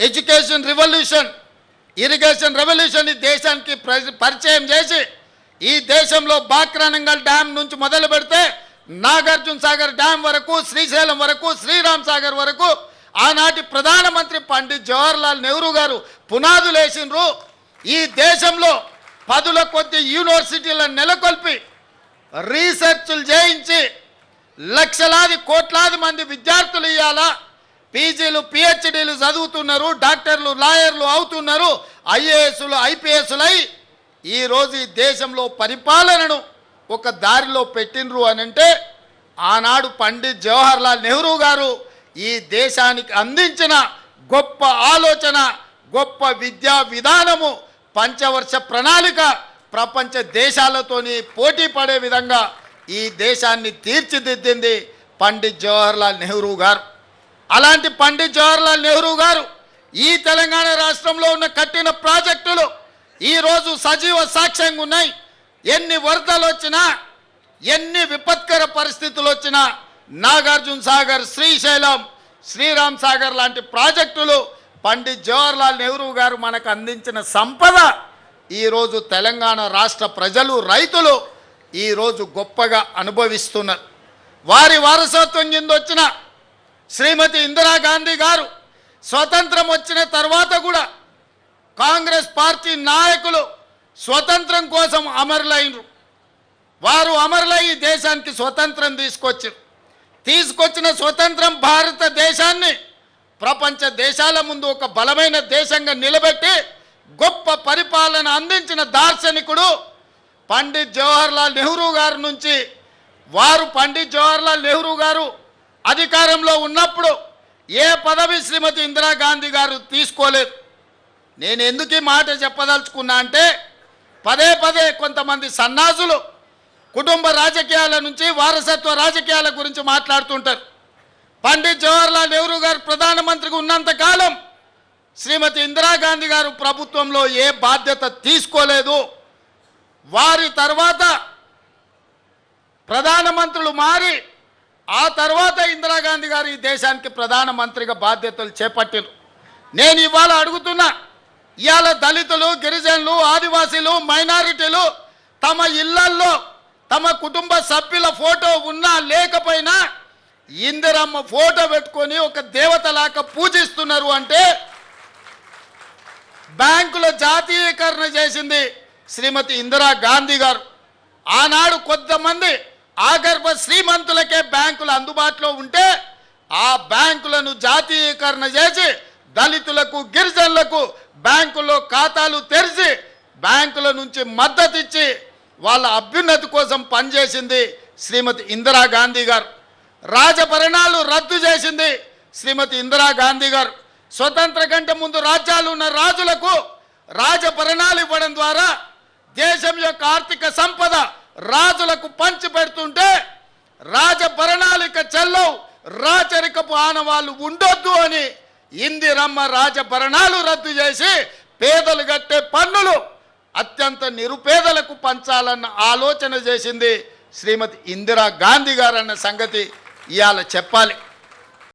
Education revolution irrigation revolution ఈ దేశానికి ప్ర- పరిచయం చేసి ఈ దేశంలో బాక్రానంగల్ డ్యామ్ నుంచి మొదలు పెడితే నాగార్జున సాగర్ డ్యామ్ వరకు శ్రీశైలం వరకు శ్రీరామ్ సాగర్ వరకు ఆనాటి ప్రధానమంత్రి పండిత్ జవహర్లాల్ నెహ్రూ గారు పునాదులు వేసిండ్రు ఈ దేశంలో పదుల కొద్ది యూనివర్సిటీలను నెలకొల్పి రీసెర్చ్లు చేయించి లక్షలాది కోట్లాది మంది విద్యార్థులు ఇవ్వాలా పీజీలు పిహెచ్డీలు చదువుతున్నారు డాక్టర్లు లాయర్లు అవుతున్నారు ఐఏఎస్లు ఐపీఎస్లై ఈరోజు ఈ దేశంలో పరిపాలనను ఒక దారిలో పెట్టినరు అని అంటే ఆనాడు పండిత్ జవహర్లాల్ నెహ్రూ గారు ఈ దేశానికి అందించిన గొప్ప ఆలోచన గొప్ప విద్యా విధానము పంచవర్ష ప్రణాళిక ప్రపంచ దేశాలతోని పోటీ పడే విధంగా ఈ దేశాన్ని తీర్చిదిద్దింది పండిత్ జవహర్లాల్ నెహ్రూ గారు. అలాంటి పండిత్ జవహర్లాల్ నెహ్రూ గారు ఈ తెలంగాణ రాష్ట్రంలో ఉన్న కట్టిన ప్రాజెక్టులు ఈరోజు సజీవ సాక్ష్యంగా ఉన్నాయి. ఎన్ని వరదలు వచ్చినా ఎన్ని విపత్కర పరిస్థితులు వచ్చినా నాగార్జున సాగర్ శ్రీశైలం శ్రీరామ్ సాగర్ లాంటి ప్రాజెక్టులు పండిత్ జవహర్లాల్ నెహ్రూ గారు మనకు అందించిన సంపద. ఈరోజు తెలంగాణ రాష్ట్ర ప్రజలు రైతులు ఈరోజు గొప్పగా అనుభవిస్తున్నారు. వారి వారసత్వం కింద వచ్చిన శ్రీమతి ఇందిరాగాంధీ గారు స్వతంత్రం వచ్చిన తర్వాత కూడా కాంగ్రెస్ పార్టీ నాయకులు స్వతంత్రం కోసం అమరులైనరు. వారు అమరులై ఈ దేశానికి స్వతంత్రం తీసుకొచ్చారు. తీసుకొచ్చిన స్వతంత్రం భారతదేశాన్ని ప్రపంచ దేశాల ముందు ఒక బలమైన దేశంగా నిలబెట్టి గొప్ప పరిపాలన అందించిన దార్శనికుడు పండిత్ జవహర్లాల్ నెహ్రూ గారి నుంచి వారు పండిత్ జవహర్లాల్ నెహ్రూ గారు అధికారంలో ఉన్నప్పుడు ఏ పదవి శ్రీమతి ఇందిరాగాంధీ గారు తీసుకోలేదు. నేను ఎందుకు ఈ మాట చెప్పదలుచుకున్నా అంటే పదే పదే కొంతమంది సన్నాసులు కుటుంబ రాజకీయాల నుంచి వారసత్వ రాజకీయాల గురించి మాట్లాడుతుంటారు. పండిత్ జవహర్లాల్ నెహ్రూ గారు ప్రధానమంత్రిగా ఉన్నంత కాలం శ్రీమతి ఇందిరాగాంధీ గారు ప్రభుత్వంలో ఏ బాధ్యత తీసుకోలేదు. వారి తర్వాత ప్రధానమంత్రులు మారి ఆ తర్వాత ఇందిరాగాంధీ గారు ఈ దేశానికి ప్రధానమంత్రిగా బాధ్యతలు చేపట్టారు. నేను ఇవాళ అడుగుతున్నా ఇవాళ దళితులు గిరిజనులు ఆదివాసీలు మైనారిటీలు తమ ఇళ్ళల్లో తమ కుటుంబ సభ్యుల ఫోటో ఉన్నా లేకపోయినా ఇందిరమ్మ ఫోటో పెట్టుకొని ఒక దేవతలాగా పూజిస్తున్నారు అంటే బ్యాంకుల జాతీయకరణ చేసింది శ్రీమతి ఇందిరా గాంధీ గారు. ఆనాడు కొంతమంది ఆగర్భ శ్రీమంతులకే బ్యాంకులు అందుబాటులో ఉంటే ఆ బ్యాంకులను జాతీయకరణ చేసి దళితులకు గిరిజనులకు బ్యాంకుల్లో ఖాతాలు తెరిచి బ్యాంకుల నుంచి మద్దతు ఇచ్చి వాళ్ళ అభ్యున్నతి కోసం పనిచేసింది శ్రీమతి ఇందిరా గాంధీ గారు. రాజభరణాలు రద్దు చేసింది శ్రీమతి ఇందిరా గాంధీ గారు. స్వతంత్ర కంటే ముందు రాజ్యాలు ఉన్న రాజులకు రాజభరణాలు ఇవ్వడం ద్వారా దేశం యొక్క ఆర్థిక సంపద రాజులకు పంచి పెడుతుంటే రాజభరణాలు ఇక చెల్లవు రాచరికపు ఆనవాళ్ళు ఉండొద్దు అని ఇందిరమ్మ రాజభరణాలు రద్దు చేసి పేదలు కట్టే పన్నులు అత్యంత నిరుపేదలకు పంచాలన్న ఆలోచన చేసింది శ్రీమతి ఇందిరా గాంధీ గారు అన్న సంగతి ఇవాళ చెప్పాలి.